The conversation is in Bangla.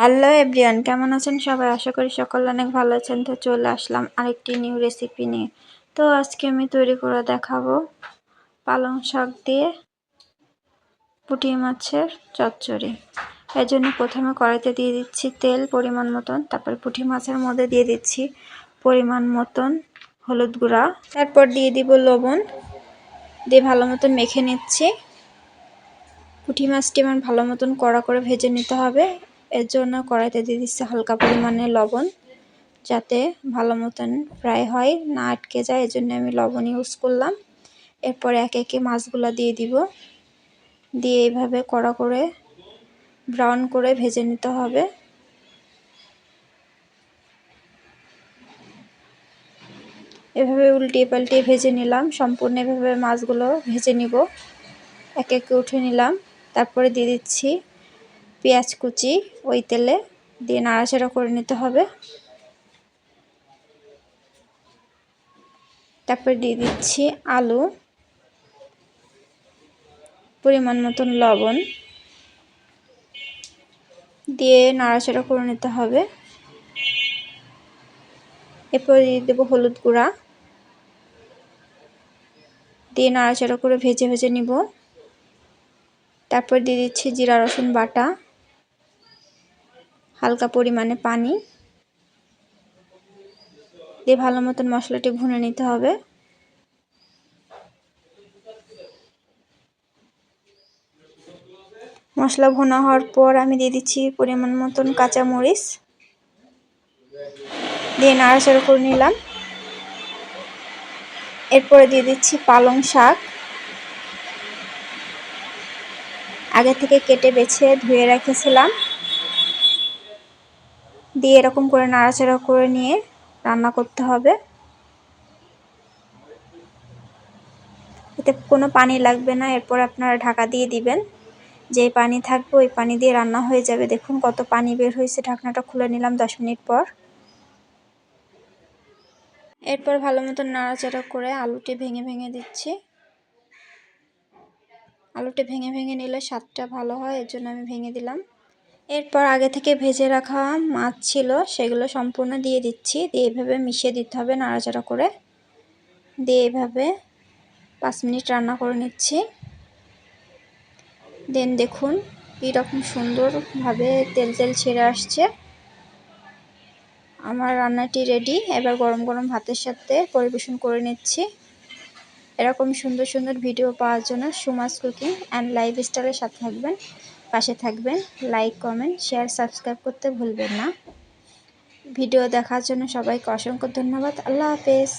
হ্যালো এভরিওয়ান, কেমন আছেন সবাই? আশা করি সকলে অনেক ভালো আছেন। তো চলে আসলাম আরেকটি নিউ রেসিপি নিয়ে। তো আজকে আমি তৈরি করে দেখাবো পালং শাক দিয়ে পুঁটি মাছের চচ্চড়ি। এর জন্য প্রথমে কড়াইতে দিয়ে দিচ্ছি তেল পরিমাণ মতন, তারপর পুঁটি মাছের মধ্যে দিয়ে দিচ্ছি পরিমাণ মতন হলুদ গুঁড়া, তারপর দিয়ে দিব লবণ। দিয়ে ভালো মতন মেখে নিচ্ছি। পুঁটি মাছটি আমার ভালো মতন কড়া করে ভেজে নিতে হবে। এর জন্য কড়াইতে দিয়ে দিচ্ছি হালকা পরিমাণে লবণ যাতে ভালো মতন ফ্রাই হয়, না আটকে যায়। এজন্য আমি লবণ ইউজ করলাম। এরপর একে একে মাছগুলো দিয়ে দিব। দিয়ে এইভাবে কড়া করে ব্রাউন করে ভেজে নিতে হবে। এভাবে উল্টিয়ে পাল্টিয়ে ভেজে নিলাম। সম্পূর্ণ এভাবে মাছগুলো ভেজে নিব। একে একে উঠে নিলাম। তারপরে দিয়ে দিচ্ছি পেঁয়াজ কুচি, ওই তেলে দিয়ে নাড়াচাড়া করে নিতে হবে। তারপর দিয়ে দিচ্ছি আলু, পরিমাণ মতন লবণ। দিয়ে নাড়াচাড়া করে নিতে হবে। এরপর দিয়ে দেবো হলুদ গুঁড়া। দিয়ে নাড়াচাড়া করে ভেজে ভেজে নিব। তারপর দিয়ে দিচ্ছি জিরা রসুন বাটা। হালকা পরিমাণে পানি দিয়ে ভালো মতন মশলাটি ভুনে নিতে হবে। মশলা ভুনা হওয়ার পর আমি দিয়ে দিচ্ছি পরিমাণ মতন কাঁচামরিচ। দিয়ে নাড়াচাড়া করে নিলাম। এরপরে দিয়ে দিচ্ছি পালং শাক। আগে থেকে কেটে বেছে ধুয়ে রেখেছিলাম। দিয়ে এরকম করে নাড়াচাড়া করে নিয়ে রান্না করতে হবে। এতে কোনো পানি লাগবে না, এরপর আপনারা ঢাকা দিয়ে দিবেন। যে পানি থাকবে ওই পানি দিয়ে রান্না হয়ে যাবে। দেখুন কত পানি বের হয়েছে, ঢাকনাটা খুলে নিলাম দশ মিনিট পর। এরপর ভালো মতন নাড়াচাড়া করে আলুটি ভেঙে ভেঙে দিচ্ছি। আলুটি ভেঙে ভেঙে নিলে স্বাদটা ভালো হয়, এর জন্য আমি ভেঙে দিলাম। এরপর আগে থেকে ভেজে রাখা মাছ ছিল, সেগুলো সম্পূর্ণ দিয়ে দিচ্ছি। দিয়ে এভাবে মিশিয়ে দিতে হবে নাড়াচাড়া করে। দিয়ে এভাবে পাঁচ মিনিট রান্না করে নিচ্ছি। দেন দেখুন কীরকম সুন্দরভাবে তেল তেল ছেড়ে আসছে। আমার রান্নাটি রেডি এবার গরম গরম ভাতের সাথে পরিবেশন করে নিচ্ছি। এরকম সুন্দর সুন্দর ভিডিও পাওয়ার জন্য সুমাস কুকিং অ্যান্ড লাইফ স্টাইলের সাথে থাকবেন। পাশে থাকবেন লাইক কমেন্ট শেয়ার সাবস্ক্রাইব করতে ভুলবেন না। ভিডিও দেখার জন্য সবাইকে অসংখ্য ধন্যবাদ। আল্লাহ হাফেজ।